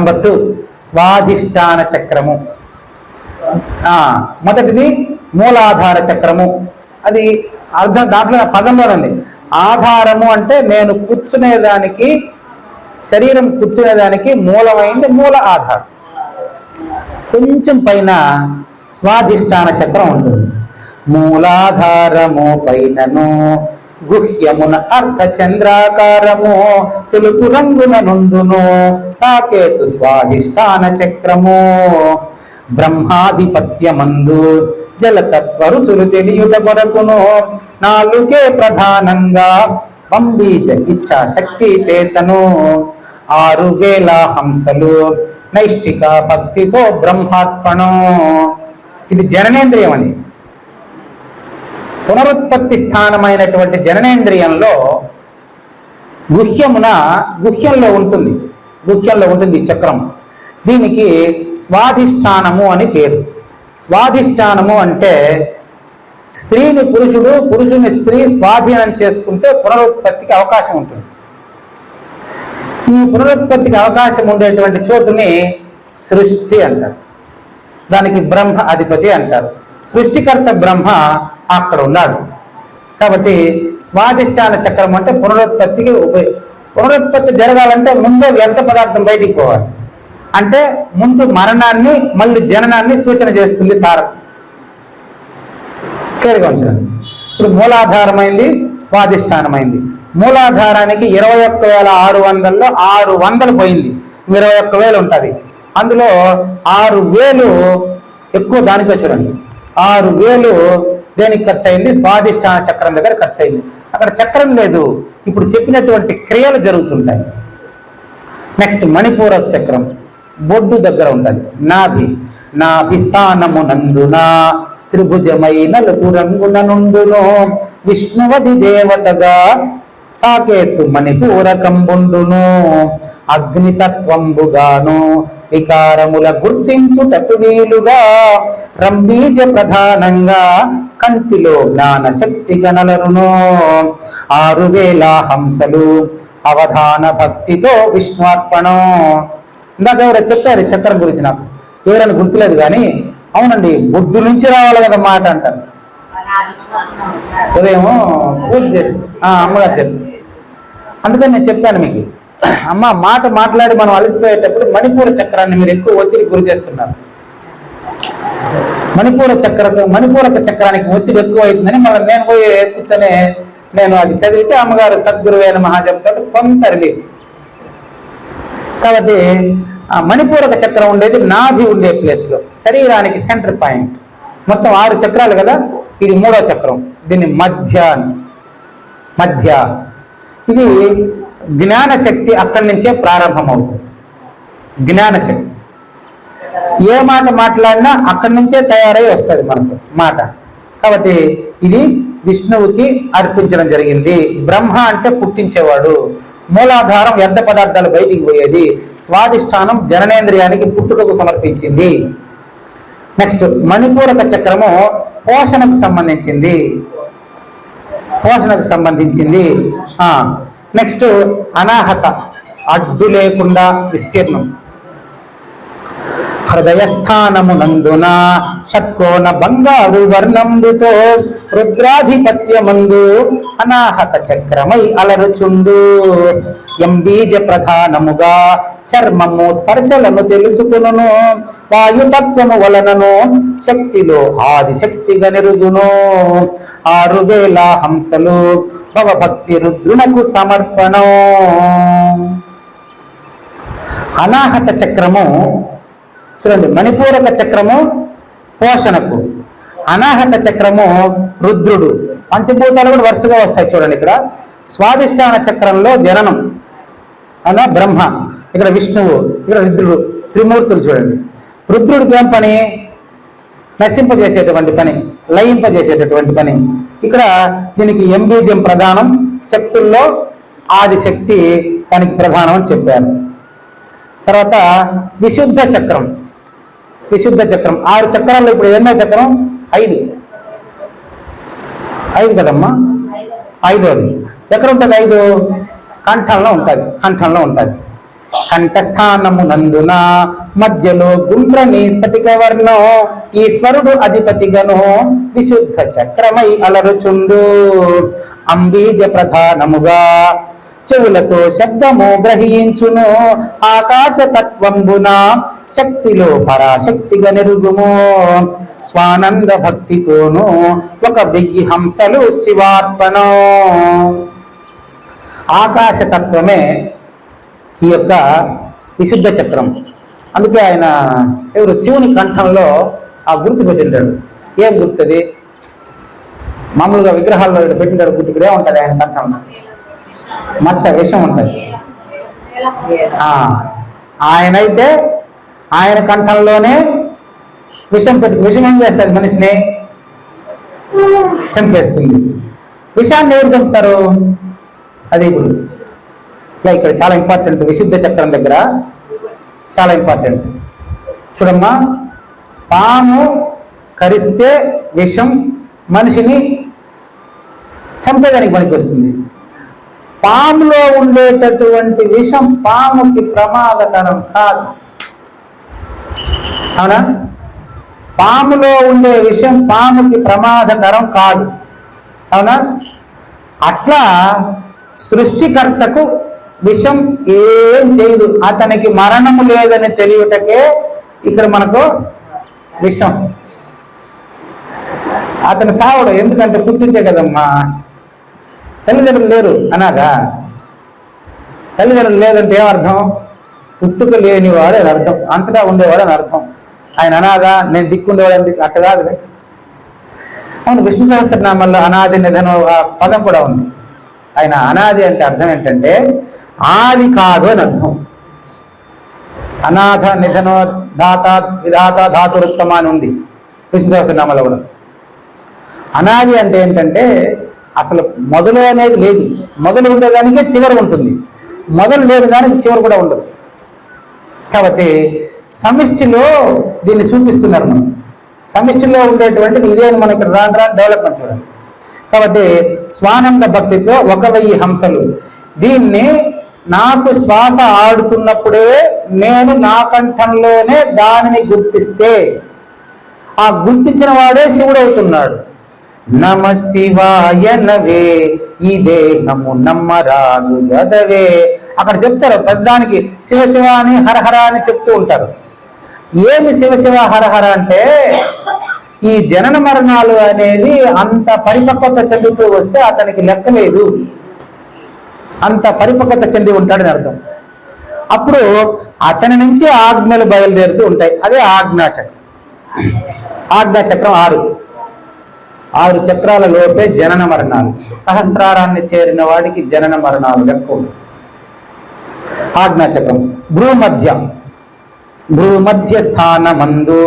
Number two స్వాధిష్టాన చక్రము. మొదటిది మూలాధార చక్రము. అది అర్థం దాంట్లో పదంలోనుంది ఆధారము అంటే నేను కూర్చునేదానికి శరీరం కూర్చునేదానికి మూలమైంది మూల ఆధారం. కొంచెం పైన స్వాధిష్టాన చక్రం ఉంటుంది. మూలాధారము పైనను గుహ్యమున అర్ధ చంద్రాకారము తెలుపు రంగున నుండును సాకేతు స్వాధిష్టాన చక్రము. బ్రహ్మాధిపత్యమందు జలతత్వ రుచులు తెలియుట కొరకును. నాలుగే ప్రధానంగా పంబీజ ఇచ్చా శక్తి చేతను. ఆరు వేల హంసలు నైష్టిక భక్తితో బ్రహ్మార్పణం. ఇది జననేంద్రియం అని పునరుత్పత్తి స్థానమైనటువంటి జననేంద్రియంలో గుహ్యమున గుహ్యంలో ఉంటుంది. గుహ్యంలో ఉంటుంది చక్రం. దీనికి స్వాధిష్టానము అని పేరు. స్వాధిష్టానము అంటే స్త్రీని పురుషుడు పురుషుని స్త్రీ స్వాధీనం చేసుకుంటే పునరుత్పత్తికి అవకాశం ఉంటుంది. ఈ పునరుత్పత్తికి అవకాశం ఉండేటువంటి చోటుని సృష్టి అంటారు. దానికి బ్రహ్మ అధిపతి అంటారు. సృష్టికర్త బ్రహ్మ అక్కడ ఉన్నాడు. కాబట్టి స్వాదిష్టాన చక్రం అంటే పునరుత్పత్తికి ఉపయోగ పునరుత్పత్తి జరగాలంటే ముందే వ్యర్థ పదార్థం బయటికి పోవాలి. అంటే ముందు మరణాన్ని మళ్ళీ జననాన్ని సూచన చేస్తుంది తారకం క్లియర్గా ఉంచండి ఇప్పుడు మూలాధారమైంది స్వాధిష్టానమైంది. మూలాధారానికి ఇరవై ఒక్క వేల ఆరు వందల్లో ఆరు వందలు పోయింది. ఇరవై ఒక్క వేలు ఉంటుంది. అందులో ఆరు వేలు ఎక్కువ దానికి చూడండి ఆరు వేలు దేనికి ఖర్చు అయింది స్వాధిష్టాన చక్రం దగ్గర ఖర్చు అయింది అక్కడ చక్రం లేదు. ఇప్పుడు చెప్పినటువంటి క్రియలు జరుగుతుంటాయి. నెక్స్ట్ మణిపూర చక్రం. బొడ్డు దగ్గర ఉంటుంది. నాభి. నాభి స్థానము నందున త్రిభుజమై నలుపు రంగున నుండును. విష్ణువది దేవతగా సాకేతు మణిపూరకంబుండును అగ్నితత్వంబుగాను వికారముల గుర్తించుటకు వీలుగా రంబీజ ప్రధానంగా కంటిలో జ్ఞాన శక్తి గణలరును ఆరు వేల హంసలు అవధాన భక్తితో విష్ణుర్పణం ఇందాక ఎవరో చెప్పారు చక్రం గురించి నాకు. ఎవరైనా గుర్తులేదు కానీ అవునండి బొడ్డు నుంచి రావాలి కదా మాట అంటారు. ఉదయం పూజ అమ్మగారు చెప్పు అందుకని నేను చెప్పాను మీకు. అమ్మ మాట మాట్లాడి మనం అలసిపోయేటప్పుడు మణిపూర చక్రాన్ని మీరు ఎక్కువ ఒత్తిడి గురి చేస్తున్నారు. మణిపూర చక్ర మణిపూరక చక్రానికి ఒత్తిడి ఎక్కువ అవుతుందని మళ్ళీ నేను పోయి కూర్చొని నేను అది చదివితే అమ్మగారు సద్గురువైన మహా చెప్తాడు. కొంత రిలీఫ్ కాబట్టి ఆ మణిపూరక చక్రం ఉండేది నాభి ఉండే ప్లేస్లో. శరీరానికి సెంటర్ పాయింట్. మొత్తం ఆరు చక్రాలు కదా? ఇది మూడో చక్రం. దీన్ని మధ్య మధ్య. ఇది జ్ఞానశక్తి అక్కడి నుంచే ప్రారంభమవుతుంది. జ్ఞానశక్తి. ఏ మాట మాట్లాడినా అక్కడి నుంచే తయారై వస్తుంది మనకు మాట. కాబట్టి ఇది విష్ణువుకి అర్పించడం జరిగింది. బ్రహ్మ అంటే పుట్టించేవాడు. మూలాధారం వ్యర్థ పదార్థాలు బయటికి పోయేది. స్వాదిష్టానం జననేంద్రియానికి పుట్టుకకు సమర్పించింది. నెక్స్ట్ మణిపూరక చక్రము పోషణకు సంబంధించింది. పోషణకు సంబంధించింది. నెక్స్ట్ అనాహత అడ్డు లేకుండా విస్తీర్ణం. హృదయస్థానమునందున షట్కోణ బంగారు వర్ణంబుతో రుద్రాధిపత్యమందు అనాహత చక్రమై అలరుచుండు. ఎంబీజ ప్రధానముగా చర్మము స్పర్శలను తెలుసుకును వాయుతత్వము వలనను శక్తిలో ఆది శక్తిగా నెరుగును. ఆరు వేల హంసలు భవభక్తి రుద్రునకు సమర్పణం. అనాహత చక్రము చూడండి మణిపూరక చక్రము పోషణకు అనాహత చక్రము రుద్రుడు పంచభూతాలు కూడా వరుసగా వస్తాయి చూడండి ఇక్కడ. స్వాదిష్టాన చక్రంలో జననం అన బ్రహ్మ ఇక్కడ విష్ణువు ఇక్కడ రుద్రుడు త్రిమూర్తులు చూడండి. రుద్రుడికి ఏం పని? నశింపజేసేటువంటి పని లయింపజేసేటటువంటి పని. ఇక్కడ దీనికి ఎంబీజం ప్రధానం శక్తుల్లో ఆదిశక్తి దానికి ప్రధానం అని చెప్పారు. తర్వాత విశుద్ధ చక్రం విశుద్ధ చక్రం. ఆరు చక్రాల్లో ఇప్పుడు ఎన్నో చక్రం? ఐదు. ఐదు కదమ్మా? ఐదోది ఎక్కడ ఉంటుంది ఐదు? కంఠంలో ఉంటుంది. కంఠంలో ఉంటుంది. కంఠస్థానము నందున మధ్యలో గుండ్రని స్ఫటిక వర్ణం ఈశ్వరుడు అధిపతిగను విశుద్ధ చక్రమై అలరుచుండు. అంబీజ ప్రధానముగా చెవులతో శబ్దము గ్రహించును. ఆకాశ తత్వంబున శక్తిలో పరాశక్తిగా నెరుగుము. స్వానంద భక్తితోను ఒక వెయ్యి హంసలు శివార్పణం. ఆకాశ తత్వమే ఈ యొక్క విశుద్ధ చక్రం. అందుకే ఆయన ఎవరు? శివుని కంఠంలో ఆ గుర్తు పెట్టింటాడు. ఏం గుర్తుది? మామూలుగా విగ్రహాల్లో పెట్టింటాడు గుర్తు. ఇక్కడ ఏముంటుంది ఆయన కంఠంలో? మచ్చ విషం ఉంటుంది. ఆ, ఆయనైతే ఆయన కంఠంలోనే విషం పెట్టి విషం ఏం చేస్తుంది మనిషిని? చంపేస్తుంది. విషాన్ని ఎవరు చంపుతారు? అది ఇప్పుడు ఇలా ఇక్కడ చాలా ఇంపార్టెంట్ విశుద్ధ చక్రం దగ్గర చాలా ఇంపార్టెంట్. చూడమ్మా పాము కరిస్తే విషం మనిషిని చంపేదానికి పనికి వస్తుంది పాములో ఉండేటటువంటి విషం పాముకి ప్రమాదకరం కాదు. అవునా? పాములో ఉండే విషయం పాముకి ప్రమాదకరం కాదు. అవునా? అట్లా సృష్టికర్తకు విషం ఏం చేయదు. అతనికి మరణము లేదని తెలియటకే ఇక్కడ మనకు విషం. అతను సావడు ఎందుకంటే పుట్టింటే కదమ్మా. తల్లిదండ్రులు లేరు అనాగా. తల్లిదండ్రులు లేదంటే ఏమర్థం పుట్టుక లేనివాడు అని అర్థం. అంతటా ఉండేవాడు అని అర్థం. ఆయన అనాగా నేను దిక్కుండేవాడు అని అట్ట కాదు. అవును విష్ణు సహస్రనామంలో అనాది నిధనం ఆ పదం కూడా ఉంది. ఆయన అనాది అంటే అర్థం ఏంటంటే ఆది కాదు అని అర్థం. అనాథ నిధనో దాత విధాత ధాతురుత్తమ అని ఉంది. విష్ణు సహస్రనామంలో కూడా. అనాది అంటే ఏంటంటే అసలు మొదలు అనేది లేదు. మొదలు ఉండేదానికే చివరి ఉంటుంది. మొదలు లేని దానికి చివరి కూడా ఉండదు. కాబట్టి సమిష్టిలో దీన్ని చూపిస్తున్నారు మనం. సమిష్టిలో ఉండేటువంటిది ఇదే అని మనకి ఇక్కడ రాను రాను డెవలప్మెంట్ చూడండి. కాబట్టి స్వానంద భక్తితో ఒక వెయ్యి హంసలు. దీన్ని నాకు శ్వాస ఆడుతున్నప్పుడే నేను నా కంఠంలోనే దానిని గుర్తిస్తే. ఆ గుర్తించిన వాడే శివుడు అవుతున్నాడు నమ శివాయ నవే ఈ దేహము నమ్మరాదు గదవే. అక్కడ చెప్తారు పెద్దానికి శివ శివ అని హరహర అని చెప్తూ ఉంటారు. ఏమి శివ శివ హరహర అంటే ఈ జనన మరణాలు అనేది అంత పరిపక్వత చెందుతూ వస్తే అతనికి లెక్కలేదు అంత పరిపక్వత చెంది ఉంటాడని అర్థం. అప్పుడు అతని నుంచి ఆజ్ఞలు బయలుదేరుతూ ఉంటాయి. అదే ఆజ్ఞా చక్రం ఆజ్ఞా చక్రం ఆరు. ఆరు చక్రాల లోపే జనన మరణాలు. సహస్రారాన్ని చేరిన వాడికి జనన మరణాలు ఎక్కువ ఆజ్ఞా చక్రం భ్రూమధ్య. భ్రూమధ్య స్థానమందు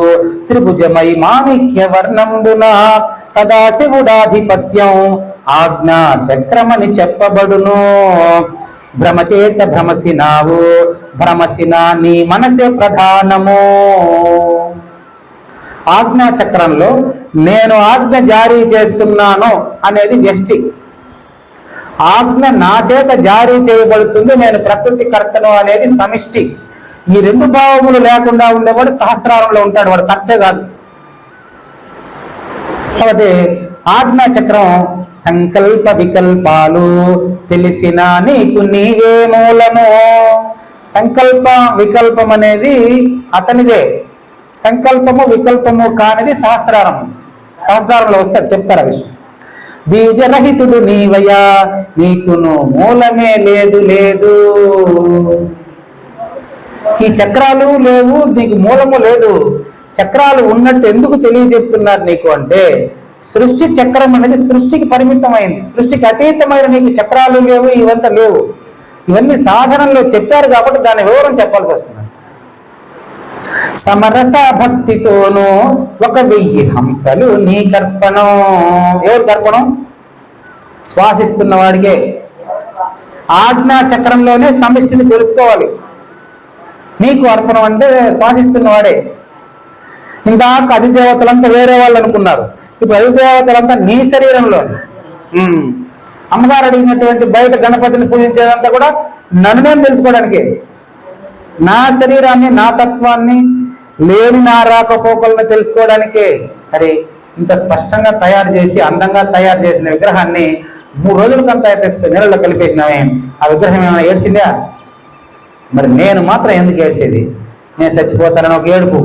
త్రిభుజమై మాణిక్య వర్ణంబున సదాశివుడాధిపత్యం ఆజ్ఞా చక్రమని చెప్పబడును. భ్రమచేత భ్రమసినావు భ్రమసిన నీ మనసే ప్రధానము. ఆజ్ఞా చక్రంలో నేను ఆజ్ఞ జారీ చేస్తున్నాను అనేది వ్యష్టి. ఆజ్ఞ నా చేత జారీ చేయబడుతుంది నేను ప్రకృతి కర్తను అనేది సమిష్టి. ఈ రెండు భావములు లేకుండా ఉండేవాడు సహస్రారంలో ఉంటాడు వాడు కర్తే కాదు. కాబట్టి ఆజ్ఞా చక్రం సంకల్ప వికల్పాలు తెలిసిన నీకు నీవే మూలము. సంకల్ప వికల్పం అనేది అతనిదే. సంకల్పము వికల్పము కానిది సహస్రారం. సహస్రారంలో వస్తారు చెప్తారు ఆ విషయం. బీజరహితుడు నీవయ్యా నీకును మూలమే లేదు లేదు. ఈ చక్రాలు లేవు నీకు మూలము లేదు. చక్రాలు ఉన్నట్టు ఎందుకు తెలియజెప్తున్నారు నీకు అంటే సృష్టి చక్రం అనేది సృష్టికి పరిమితమైంది. సృష్టికి అతీతమైన నీకు చక్రాలు లేవు ఇవంతా లేవు. ఇవన్నీ సాధనంలో చెప్పారు కాబట్టి దాని వివరం చెప్పాల్సి వస్తుంది. సమరస భక్తితోనూ ఒక వెయ్యి హంసలు నీ కర్పణం. ఎవరు కర్పణం? శ్వాసిస్తున్న వాడికే. ఆజ్ఞా చక్రంలోనే సమిష్టిని తెలుసుకోవాలి. నీకు అర్పణం అంటే శ్వాసిస్తున్నవాడే ఇందాక అధిదేవతలంతా వేరే వాళ్ళు అనుకున్నారు. ఇప్పుడు అధిదేవతలంతా నీ శరీరంలో అమ్మగారు అడిగినటువంటి బయట గణపతిని పూజించేదంతా కూడా నన్ను నేను తెలుసుకోవడానికి. నా శరీరాన్ని నా తత్వాన్ని లేని నా రాకపోకలను తెలుసుకోవడానికే. మరి ఇంత స్పష్టంగా తయారు చేసి అందంగా తయారు చేసిన విగ్రహాన్ని మూడు రోజులకంతా తీసుకుని నీళ్ళలో కలిపేసినామే ఆ విగ్రహం ఏమైనా ఏడ్చిందా? మరి నేను మాత్రం ఎందుకు ఏడ్చేది? నేను చచ్చిపోతానని ఒక ఏడుపు.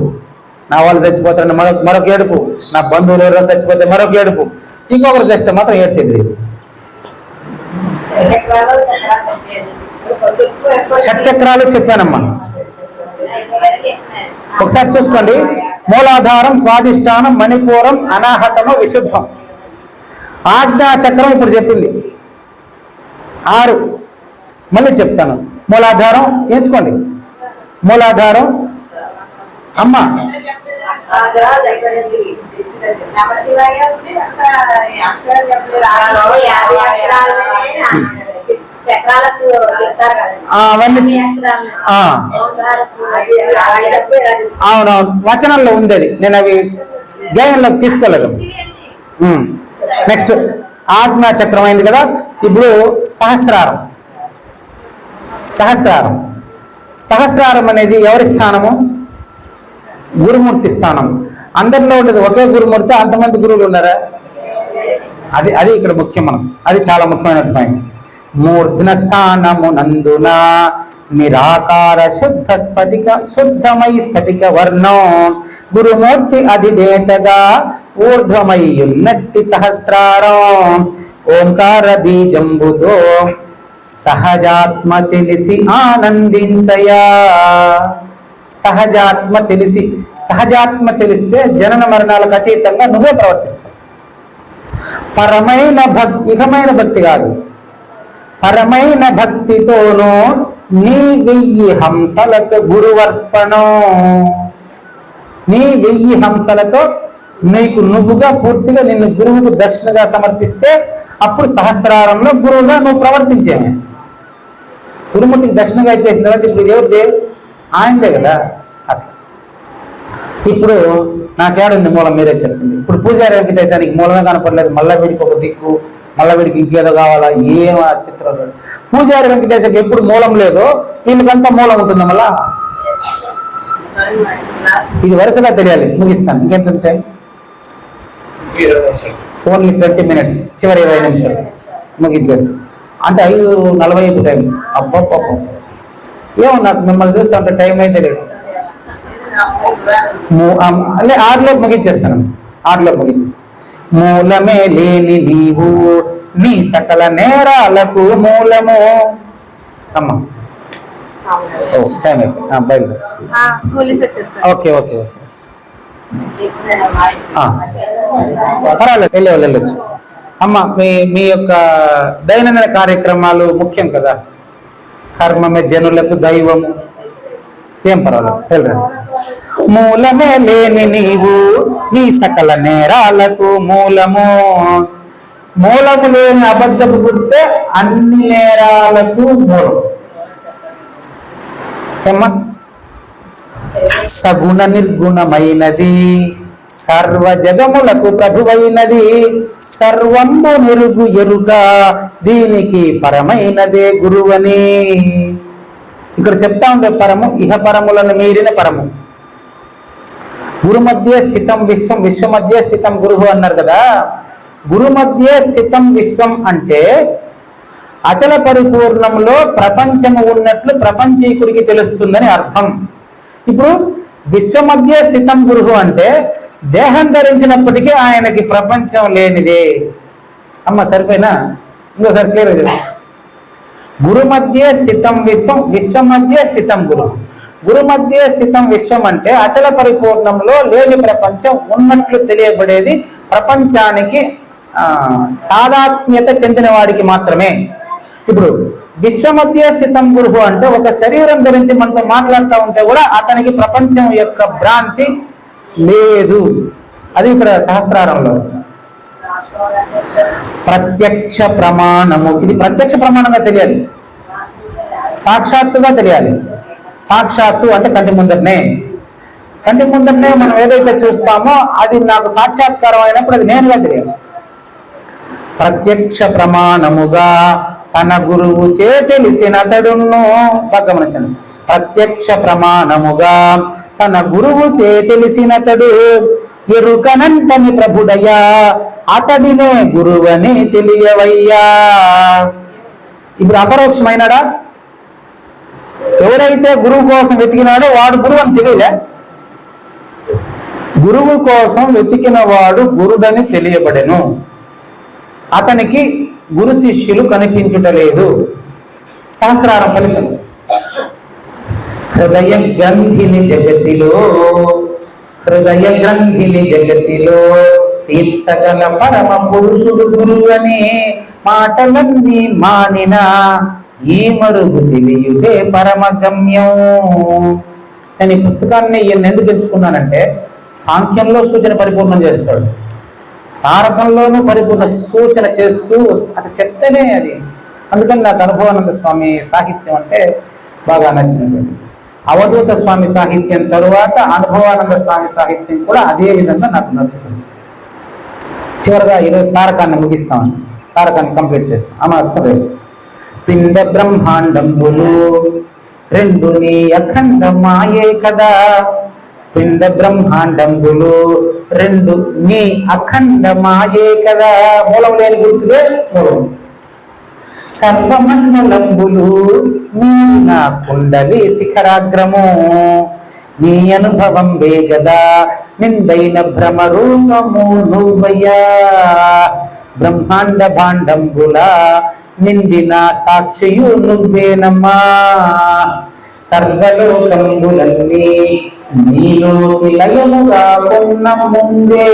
నా వాళ్ళు చచ్చిపోతారని మరొక మరొక ఏడుపు. నా బంధువులు ఎవరో చచ్చిపోతే మరొక ఏడుపు. ఇంకొకరు చేస్తే మాత్రం ఏడ్చేది. లేదు షట్చక్రాలు చెప్పానమ్మా. ఒకసారి చూసుకోండి. మూలాధారం స్వాదిష్టానం మణిపూరం అనాహతము విశుద్ధం. ఆజ్ఞా చక్రం ఇప్పుడు చెప్పింది. ఆరు. మళ్ళీ చెప్తాను. మూలాధారం ఎంచుకోండి. మూలాధారం అమ్మ. అవన్నీ. అవునవును. వచనంలో ఉంది అది నేను అవి గేయంలోకి తీసుకోలేదు. నెక్స్ట్ ఆజ్ఞా చక్రం అయింది కదా. ఇప్పుడు సహస్రారం. సహస్రారం. సహస్రారం అనేది ఎవరి స్థానము? గురుమూర్తి స్థానం అందరిలో ఉండేది ఒకే గురుమూర్తి అంతమంది గురువులు ఉన్నారా? అది అది ఇక్కడ ముఖ్యం మనం. అది చాలా ముఖ్యమైన పాయింట్ మూర్ధన స్థానమునందున నిరాకార శుద్ధ స్ఫటిక శుద్ధమై స్ఫటిక వర్ణం. గురుమూర్తి అధిదేతగా ఊర్ధ్వమై ఉన్నట్టి సహస్రారం. ఓంకార బీజంబుతో సహజాత్మ తెలిసి ఆనందించయా. సహజాత్మ తెలిసి సహజాత్మ తెలిస్తే జనన మరణాలకు అతీతంగా నువ్వే ప్రవర్తిస్తావు. పరమైన భక్తి ఇహమైన భక్తి కాదు. పరమైన భక్తితోనూ నీ వెయ్యి హంసలతో గురువర్పణం. నీ వెయ్యి హంసలతో నీకు నువ్వుగా పూర్తిగా నిన్ను గురువుకు దక్షిణగా సమర్పిస్తే అప్పుడు సహస్రారంలో గురువుగా నువ్వు ప్రవర్తించేమే గురుమూర్తికి దక్షిణగా ఇచ్చేసిన తర్వాత ఇప్పుడు దేవుడు దేవు ఆయనదే కదా. అట్లా. ఇప్పుడు నాకేడుంది మూలం మీరే చెప్పండి. ఇప్పుడు పూజారి వెంకటేశానికి మూలమే కనపడలేదు. మళ్ళా వీడికి ఒక దిక్కు. మళ్ళా వీడికి ఇంకేదో కావాలా? ఏం ఆ చిత్రాలు? పూజారి వెంకటేశ్వరికి ఎప్పుడు మూలం లేదో వీళ్ళకంతా మూలం ఉంటుంది మళ్ళా? ఇది వరుసగా తెలియాలి. ముగిస్తాను. ఇంకెంత టైం ఓన్లీ ట్వంటీ మినిట్స్. చివరి ఇరవై నిమిషాలు. ముగించేస్తాం అంటే ఐదు నలభై ఐదు టైం. అబ్బబ్బ ఏమో నాకు మిమ్మల్ని చూస్తా ఉంటే టైం అయితే లేదు అదే ఆరులోపు ముగించేస్తాను. ఆరులో ముగించి. మూలమే లేని నీవు నీ సకల నేరాలకు మూలము. అమ్మ. ఓ టైం అయిపోయింది. ఆ, బయలుదేరు. స్కూల్ నుంచి వచ్చేస్తాను. Okay okay okay. పర్వాలేదు వెళ్ళి వెళ్ళొచ్చు. అమ్మ మీ మీ యొక్క దైనందిన కార్యక్రమాలు ముఖ్యం కదా? కర్మమే జనులకు దైవము. ఏం పర్వాలేదు వెళ్ళరా? మూలమే లేని నీవు నీ సకల నేరాలకు మూలము. మూలము లేని అబద్ధపు గుర్తే అన్ని నేరాలకు మూలం. ఏమ్మా? సగుణ నిర్గుణమైనది సర్వ జగములకు ప్రభువైనది సర్వము నిరుగు ఎరుక దీనికి పరమైనదే గురువని. ఇక్కడ చెప్తా ఉండే పరము ఇహ పరములను మీరిన పరము. గురు మధ్య స్థితం విశ్వం విశ్వ మధ్య స్థితం గురువు అన్నారు కదా. గురు మధ్య స్థితం విశ్వం అంటే అచల పరిపూర్ణంలో ప్రపంచము ఉన్నట్లు ప్రపంచీకుడికి తెలుస్తుందని అర్థం. ఇప్పుడు విశ్వ మధ్య స్థితం గురువు అంటే దేహం ధరించినప్పటికీ ఆయనకి ప్రపంచం లేనిదే. అమ్మ సరిపోయినా? ఇంకోసారి క్లియర్ గురు మధ్య స్థితం విశ్వం విశ్వ మధ్య స్థితం గురువు. గురు మధ్య స్థితం విశ్వం అంటే అచల పరిపూర్ణంలో లేని ప్రపంచం ఉన్నట్లు తెలియబడేది ప్రపంచానికి తాదాత్మ్యత చెందిన వాడికి మాత్రమే. ఇప్పుడు విశ్వ మధ్య స్థితం గురువు అంటే ఒక శరీరం గురించి మనతో మాట్లాడుతూ ఉంటే కూడా అతనికి ప్రపంచం యొక్క భ్రాంతి లేదు. అది ఇక్కడ సహస్రారంలో. ప్రత్యక్ష ప్రమాణము. ఇది ప్రత్యక్ష ప్రమాణంగా తెలియాలి. సాక్షాత్తుగా తెలియాలి. సాక్షాత్తు అంటే కంటి ముందరనే. కంటి ముందరనే మనం ఏదైతే చూస్తామో అది నాకు సాక్షాత్కారం అయినప్పుడు అది నేనుగా తెలియదు. ప్రత్యక్ష ప్రమాణముగా తన గురువు చే తెలిసినతడును గమనించండి ప్రత్యక్ష ప్రమాణముగా తన గురువు చే తెలిసినతడు ఎరుకనంటని ప్రభుడయ్యా అతడినే గురువని తెలియవయ్యా. ఇప్పుడు అపరోక్షమైనడా? ఎవరైతే గురువు కోసం వెతికినాడో వాడు గురువు అని తెలియలే గురువు కోసం వెతికిన వాడు గురుడని తెలియబడెను. అతనికి గురు శిష్యులు కనిపించుటలేదు. సహస్రారం ఫలితం. హృదయ గ్రంథిని జగతిలో హృదయ గ్రంథిని జగతిలో తీర్చగల పరమ పురుషుడు గురువనే మాటలన్నీ మానినా. ఈ మరుగు తెలియుడే పరమగమ్యం. నేను ఈ పుస్తకాన్ని ఈయన ఎందుకు ఎంచుకున్నానంటే సాంఖ్యంలో సూచన పరిపూర్ణం చేస్తాడు. తారకంలోనూ పరిపూర్ణ సూచన చేస్తూ అటు చెప్తేనే అది. అందుకని నాకు అనుభవానంద స్వామి సాహిత్యం అంటే బాగా నచ్చింది అవధూత స్వామి సాహిత్యం తరువాత అనుభవానంద స్వామి సాహిత్యం కూడా అదే విధంగా నాకు నచ్చుతుంది. చివరిగా ఈరోజు తారకాన్ని ముగిస్తాను. తారకాన్ని కంప్లీట్ చేస్తాం అమాస్కరే పిండ బ్రహ్మాండంబులు రెండు నీ అఖండ మాయే కదా. పిండ బ్రహ్మాండంబులు రెండు నీ అఖండ మాయే కదా. మూలం లేని గుర్తుదే మూలం. సర్వమండలంబులు నీ నా కుండలి శిఖరాగ్రము. నీ అనుభవం వేగదా నిందైన భ్రమరూపము నువ్వయ్యా. బ్రహ్మాండ భాండంబుల నిండిన సాక్షియు నువ్వేనమ్మా. సర్వలోకంబులన్నీ నీలోకి లయముగా కొన్న ముందే.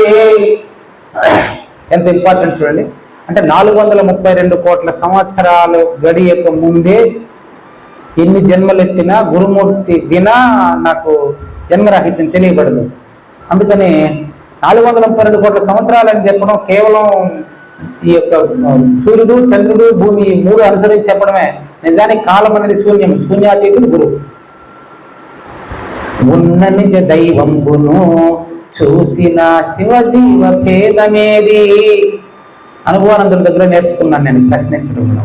ఎంత ఇంపార్టెంట్ చూడండి. అంటే నాలుగు వందల ముప్పై రెండు కోట్ల సంవత్సరాలు గడియక ముందే ఎన్ని జన్మలెత్తినా గురుమూర్తి వినా నాకు జన్మరాహిత్యం తెలియబడదు. అందుకని నాలుగు వందల ముప్పై రెండు కోట్ల సంవత్సరాలు అని చెప్పడం కేవలం ఈ యొక్క సూర్యుడు చంద్రుడు భూమి మూడు అనుసరించి చెప్పడమే నిజానికి కాలం అనేది శూన్యం. శూన్యాతీతుడు గురువు. ఉన్న నిజ దైవంబును చూసిన శివజీవ భేదమేది? అనుభవానందుల దగ్గర నేర్చుకున్నాను నేను ప్రశ్నించడంలో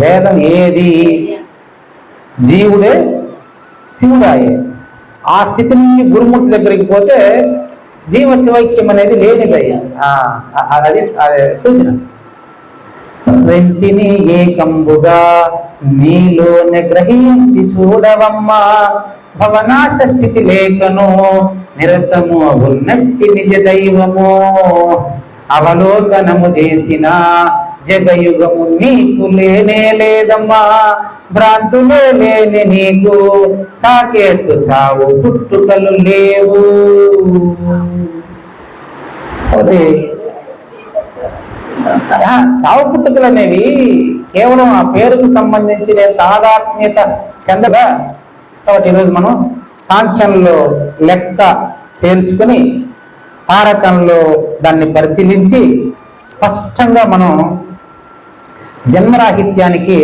వేదం ఏది? జీవుడే శివుడాయే. ఆ స్థితి నుంచి గురుమూర్తి దగ్గరికి పోతే జీవ శివైక్యం అనేది లేనిదయ్యా అది అది సూచన. రెంటిని ఏకంబుగా నీలోనే గ్రహించి చూడవమ్మా. భవనాశ స్థితి లేఖను నిరతము ఉన్నట్టి నిజ దైవము అవలోకనము చేసిన జగయుగము నీకు లేనే లేదమ్మా. భ్రాంతులే లేని నీకు సాకేతు చావు పుట్టుకలు లేవు. చావు పుట్టుకలు అనేవి కేవలం ఆ పేరుకు సంబంధించిన తాదాత్మ్యత చెందగా. కాబట్టి ఈరోజు మనం సాంఖ్యంలో లెక్క తేల్చుకుని తారకంలో దాన్ని పరిశీలించి స్పష్టంగా మనం జన్మరాహిత్యానికి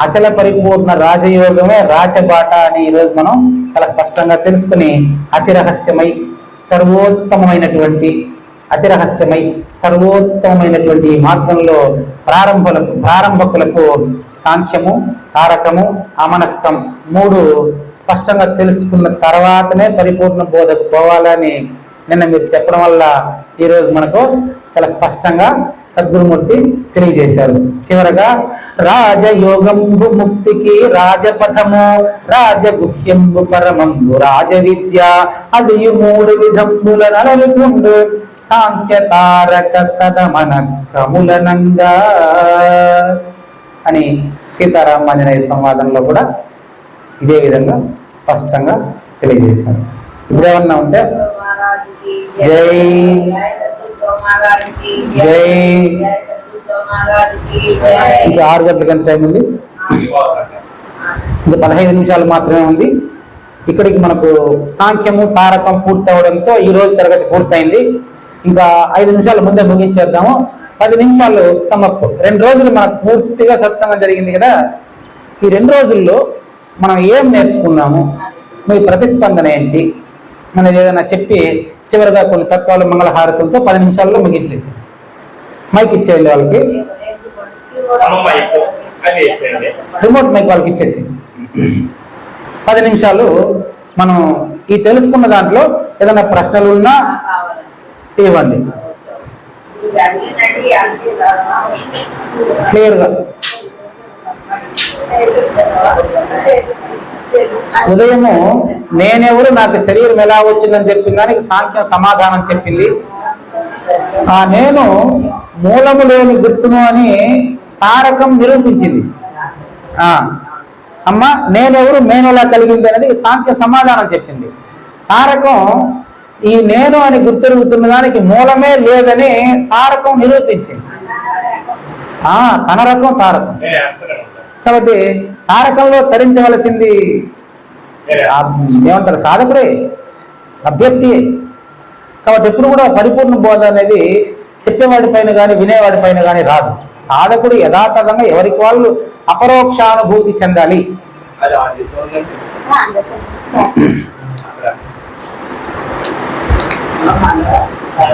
అచల పరిపూర్ణ రాజయోగమే రాచబాట అని ఈరోజు మనం చాలా స్పష్టంగా తెలుసుకుని అతి రహస్యమై సర్వోత్తమమైనటువంటి అతి రహస్యమై సర్వోత్తమమైనటువంటి మార్గంలో ప్రారంభులకు ప్రారంభకులకు సాంఖ్యము తారకము అమనస్కం మూడు స్పష్టంగా తెలుసుకున్న తర్వాతనే పరిపూర్ణ బోధకు పోవాలని నిన్న మీరు చెప్పడం వల్ల ఈరోజు మనకు చాలా స్పష్టంగా సద్గురుమూర్తి తెలియజేశారు. చివరగా రాజయోగంబు ముక్తికి రాజపథము రాజగుహ్యంబు పరమంబు రాజ విద్య అది మూడు విధంబుల నలరుచుండు సాంఖ్య తారక సదమనస్కములనంగా అని సీతారామాంజనేయ సంవాదంలో కూడా ఇదే విధంగా స్పష్టంగా తెలియజేశారు. ఇప్పుడేమన్నా ఉంటే జై. జై ఇంకా ఆరు గంటలకు ఎంత టైం ఉంది? ఇంకా పదహైదు నిమిషాలు మాత్రమే ఉంది. ఇక్కడికి మనకు సాంఖ్యము తారకం పూర్తి అవడంతో ఈ రోజు తరగతి పూర్తయింది. ఇంకా ఐదు నిమిషాల ముందే ముగించేద్దాము. పది నిమిషాలు సమప్ రెండు రోజులు మనకు పూర్తిగా సత్సంగం జరిగింది కదా? ఈ రెండు రోజుల్లో మనం ఏం నేర్చుకున్నాము? మీ ప్రతిస్పందన ఏంటి? అనేది ఏదైనా చెప్పి చివరిగా కొన్ని తత్వాలు మంగళహారతులతో పది నిమిషాల్లో ముగించేసి. మైక్ ఇచ్చేయండి వాళ్ళకి. రిమోట్ మైక్ వాళ్ళకి ఇచ్చేసి. పది నిమిషాలు మనం ఈ తెలుసుకున్న దాంట్లో ఏదైనా ప్రశ్నలు ఉన్నా ఇవ్వండి. క్లియర్గా ఉదయము నేనెవరు నాకు శరీరం ఎలా వచ్చిందని చెప్పిన దానికి సాంఖ్యం సమాధానం చెప్పింది. ఆ నేను మూలము లేని గుర్తును అని తారకం నిరూపించింది. ఆ అమ్మ నేనెవరు మేనెలా కలిగింది అనేది సాంఖ్య సమాధానం చెప్పింది. తారకం ఈ నేను అని గుర్తెరుగుతున్న దానికి మూలమే లేదని తారకం నిరూపించింది. ఆ తన రకం తారకం. కాబట్టి తారకంలో తరించవలసింది. ఏమంటారు? సాధకుడే. అభ్యర్థి కాబట్టి ఎప్పుడు కూడా పరిపూర్ణ బోధ అనేది చెప్పేవాడి పైన కానీ వినేవాడి పైన కానీ రాదు. సాధకుడు యథాతథంగా ఎవరికి వాళ్ళు అపరోక్షానుభూతి చెందాలి.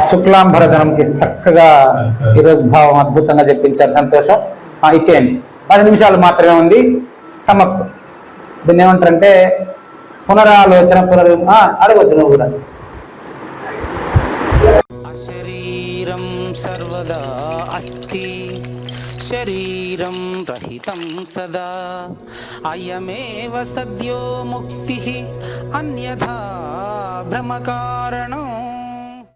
శుక్లాంబరధనంకి చక్కగా ఈరోజు భావం అద్భుతంగా చెప్పించారు. సంతోషం. ఆ, ఇచ్చేయండి. పది నిమిషాలు మాత్రమే ఉంది. సమప్ దీన్ని ఏమంటారంటే పునరాలోచన పునర్ అడగవచ్చు నువ్వు కూడా. శరీరం సర్వదా అస్తి శరీరం రహితం సదా. అయమేవ సద్యో ముక్తి అన్యథా భ్రమకారణం